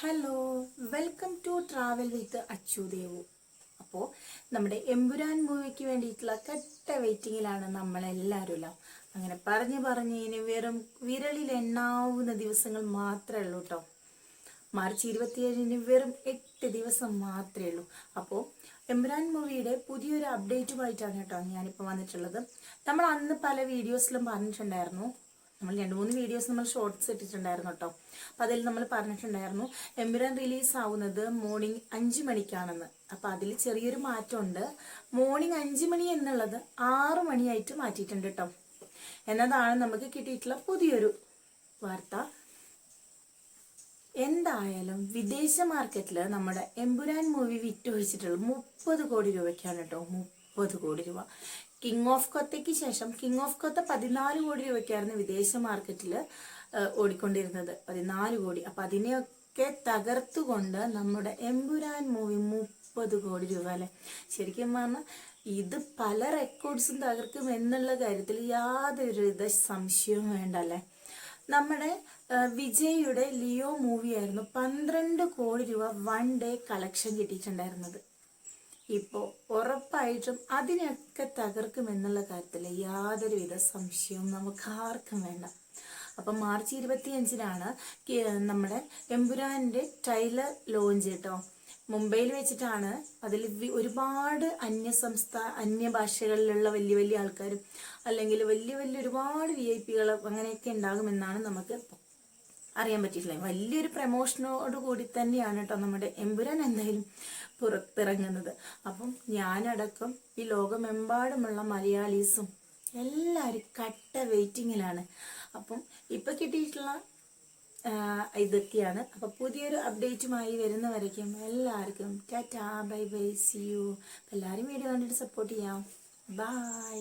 Hello welcome to travel with Achudevu അപ്പോൾ നമ്മുടെ എമ്പുരാൻ മൂവിക്ക് വേണ്ടിയിട്ടുള്ള കെട്ട വെയിറ്റിങ്ങിലാണ് നമ്മളെല്ലാവരും അങ്ങനെ പറഞ്ഞു പറഞ്ഞ് ഇനി വെറും വിരലിൽ എണ്ണാവുന്ന ദിവസങ്ങൾ മാത്രമേ ഉള്ളൂ കേട്ടോ മാർച്ച് ഇരുപത്തിയേഴിന് വെറും എട്ട് ദിവസം മാത്രമേ ഉള്ളൂ. അപ്പോൾ എംബ്രാൻ മൂവിയുടെ പുതിയൊരു അപ്ഡേറ്റുമായിട്ടാണ് കേട്ടോ ഞാനിപ്പോൾ വന്നിട്ടുള്ളത്. നമ്മൾ അന്ന് പല വീഡിയോസിലും പറഞ്ഞിട്ടുണ്ടായിരുന്നു. നമ്മൾ രണ്ട് മൂന്ന് വീഡിയോസ് നമ്മൾ ഷോർട്സ് ഇട്ടിട്ടുണ്ടായിരുന്നു കേട്ടോ അപ്പം അതിൽ നമ്മൾ പറഞ്ഞിട്ടുണ്ടായിരുന്നു എംബ്രാൻ റിലീസ് ആവുന്നത് മോർണിംഗ് അഞ്ച് മണിക്കാണെന്ന്. അപ്പം അതിൽ ചെറിയൊരു മാറ്റമുണ്ട്. മോർണിംഗ് അഞ്ച് മണി എന്നുള്ളത് ആറ് മണിയായിട്ട് മാറ്റിയിട്ടുണ്ട് കേട്ടോ എന്നതാണ് നമുക്ക് കിട്ടിയിട്ടുള്ള പുതിയൊരു വാർത്ത. എന്തായാലും വിദേശ മാർക്കറ്റിൽ നമ്മുടെ എമ്പുരാൻ മൂവി വിറ്റുവച്ചിട്ടുള്ളത് മുപ്പത് കോടി രൂപയ്ക്കാണ് കേട്ടോ മുപ്പത് കോടി രൂപ. കിങ് ഓഫ് കൊത്തയ്ക്ക് ശേഷം കിങ് ഓഫ് കൊത്ത പതിനാല് കോടി രൂപയ്ക്കായിരുന്നു വിദേശ മാർക്കറ്റിൽ ഓടിക്കൊണ്ടിരുന്നത്. പതിനാല് കോടി. അപ്പം അതിനെയൊക്കെ തകർത്തുകൊണ്ട് നമ്മുടെ എമ്പുരാൻ മൂവി മുപ്പത് കോടി രൂപ അല്ലേ? ശരിക്കും പറഞ്ഞാൽ ഇത് പല റെക്കോർഡ്സും തകർക്കും എന്നുള്ള കാര്യത്തിൽ യാതൊരുവിധ സംശയവും വേണ്ട അല്ലേ? നമ്മുടെ വിജയ്യുടെ ലിയോ മൂവിയായിരുന്നു പന്ത്രണ്ട് കോടി രൂപ വൺ ഡേ കളക്ഷൻ കിട്ടിയിട്ടുണ്ടായിരുന്നത്. ഇപ്പോൾ ഉറപ്പായിട്ടും അതിനൊക്കെ തകർക്കുമെന്നുള്ള കാര്യത്തിൽ യാതൊരുവിധ സംശയവും നമുക്ക് ആർക്കും വേണ്ട. അപ്പം മാർച്ച് ഇരുപത്തി അഞ്ചിനാണ് നമ്മുടെ എമ്പുരാന്റെ ടൈലർ ലോഞ്ച് കേട്ടോ. മുംബൈയിൽ വെച്ചിട്ടാണ് അതിൽ ഒരുപാട് അന്യ സംസ്ഥാന അന്യ ഭാഷകളിലുള്ള വലിയ വലിയ ആൾക്കാരും അല്ലെങ്കിൽ വലിയ വലിയ ഒരുപാട് വി ഐ പികൾ അങ്ങനെയൊക്കെ ഉണ്ടാകുമെന്നാണ് നമുക്ക് അറിയാൻ പറ്റിയിട്ടില്ല. വലിയൊരു പ്രമോഷനോട് കൂടി തന്നെയാണ് കേട്ടോ നമ്മുടെ എമ്പുരാൻ എന്തായാലും പുറത്തിറങ്ങുന്നത്. അപ്പം ഞാനടക്കം ഈ ലോകമെമ്പാടുമുള്ള മലയാളീസും എല്ലാവരും കട്ട വെയിറ്റിങ്ങിലാണ്. അപ്പം ഇപ്പം കിട്ടിയിട്ടുള്ള ഇതൊക്കെയാണ്. അപ്പം പുതിയൊരു അപ്ഡേറ്റുമായി വരുന്നവരേക്കും എല്ലാവർക്കും tata bye bye see you. എല്ലാവരും വീഡിയോ കണ്ടിട്ട് സപ്പോർട്ട് ചെയ്യാം. ബൈ